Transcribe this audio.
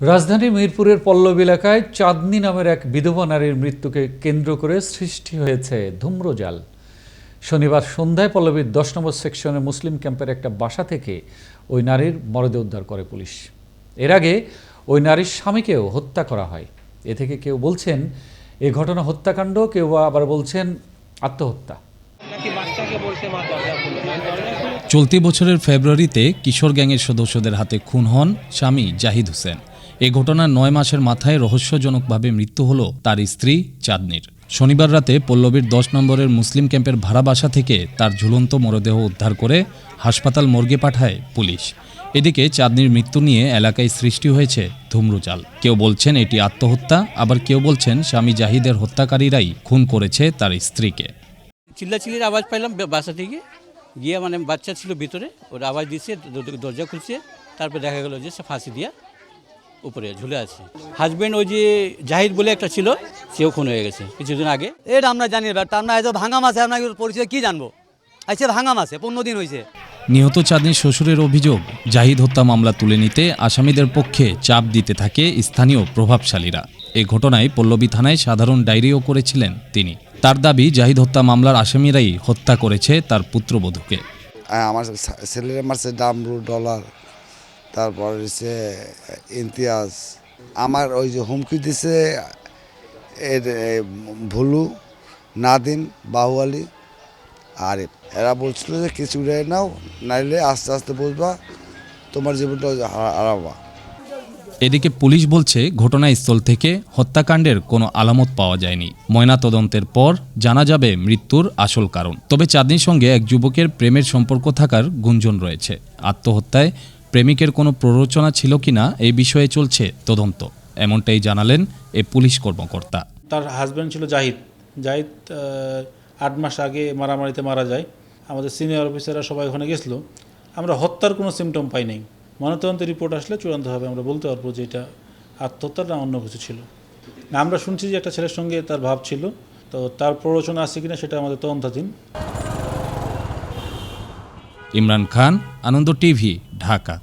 রাজধানী মিরপুরের পল্লব এলাকায় চাঁদনি নামের এক বিধবা নারীর মৃত্যুকে কেন্দ্র করে সৃষ্টি হয়েছে ধূম্রজাল। শনিবার সন্ধ্যায় পল্লবীর দশ নম্বর সেকশনের মুসলিম ক্যাম্পের একটা বাসা থেকে ওই নারীর মরদেহ উদ্ধার করে পুলিশ। এর আগে ওই নারীর স্বামীকেও হত্যা করা হয়। এ থেকে কেউ বলছেন এ ঘটনা হত্যাকাণ্ড কেউ বা আবার বলছেন আত্মহত্যা চলতি বছরের ফেব্রুয়ারিতে কিশোর গ্যাংয়ের সদস্যদের হাতে খুন হন স্বামী জাহিদ হোসেন। এ ঘটনার নয় মাসের মাথায় রহস্যজনকভাবে মৃত্যু হল তার স্ত্রী চাঁদনির। শনিবার রাতে পল্লবীর দশ নম্বরের মুসলিম ক্যাম্পের ভাড়া বাসা থেকে তার ঝুলন্ত মরদেহ উদ্ধার করে হাসপাতাল মর্গে পাঠায় পুলিশ। এদিকে চাঁদনির মৃত্যু নিয়ে এলাকায় সৃষ্টি হয়েছে ধুমরুজাল। কেউ বলছেন এটি আত্মহত্যা, আবার কেউ বলছেন স্বামী জাহিদের হত্যাকারীরাই খুন করেছে তার স্ত্রীকে। চিল্লাচিল্লির আওয়াজ পাইলাম বাসা থেকে। গিয়ে মানে বাচ্চা ছিল ভিতরে, ওর আওয়াজ দিচ্ছে দরজা খুলছে, তারপর দেখা গেল যে সে ফাঁসি দিয়া উপরে ঝুলে আছে। হাজবেন্ড ওই যে জাহিদ বলে একটা ছিল সেও খুন হয়ে গেছে কিছুদিন আগে। এটা আমরা জানি এবার আমরা এত ভাঙা মাছে এগুলোর পরিচয় কি জানব? আইসে ভাঙা মাছে পনেরো দিন হয়েছে। নিহত চাঁদনির শ্বশুরের অভিযোগ জাহিদ হত্যা মামলা তুলে নিতে আসামিদের পক্ষে চাপ দিতে থাকে স্থানীয় প্রভাবশালীরা। এ ঘটনায় পল্লবী থানায় সাধারণ ডায়েরিও করেছিলেন তিনি। তার দাবি জাহিদ হত্যা মামলার আসামিরাই হত্যা করেছে তার পুত্রবধূকে। আমার ছেলের মারছে ডামরু ডলার তারপর হচ্ছে ইমতিয়াজ। আমার ওই যে হুমকি দিছে এর ভুলু, নাদিম, বাহুয়ালি আর এরা বলছিল যে কিছু রে নাও, নাইলে আস্তে আস্তে বুঝবা তোমার জীবনটা হারাবা। এদিকে পুলিশ বলছে, ঘটনাস্থল থেকে হত্যাকাণ্ডের কোনো আলামত পাওয়া যায়নি। ময়নাতদন্তের পর জানা যাবে মৃত্যুর আসল কারণ। তবে চাঁদনির সঙ্গে এক যুবকের প্রেমের সম্পর্ক থাকার গুঞ্জন রয়েছে। আত্মহত্যায় প্রেমিকের কোনো প্ররোচনা ছিল কি না এই বিষয়ে চলছে তদন্ত। এমনটাই জানালেন এ পুলিশ কর্মকর্তা। তার হাজব্যান্ড ছিল জাহিদ। জাহিদ আট মাস আগে মারামারিতে মারা যায়। আমাদের সিনিয়র অফিসাররা সবাই ওখানে গেছিল। আমরা হত্যার কোনো সিমটম পাই নাই। ময়নাতদন্তের রিপোর্ট আসলে চূড়ান্তভাবে আমরা বলতে পারব যে এটা আত্মহত্যার না অন্য কিছু ছিল। না আমরা শুনছি যে একটা ছেলের সঙ্গে তার ভাব ছিল। তো তার প্ররোচনা আছে কিনা সেটা আমাদের তদন্তাধীন। ইমরান খান আনন্দ টিভি। ढाका।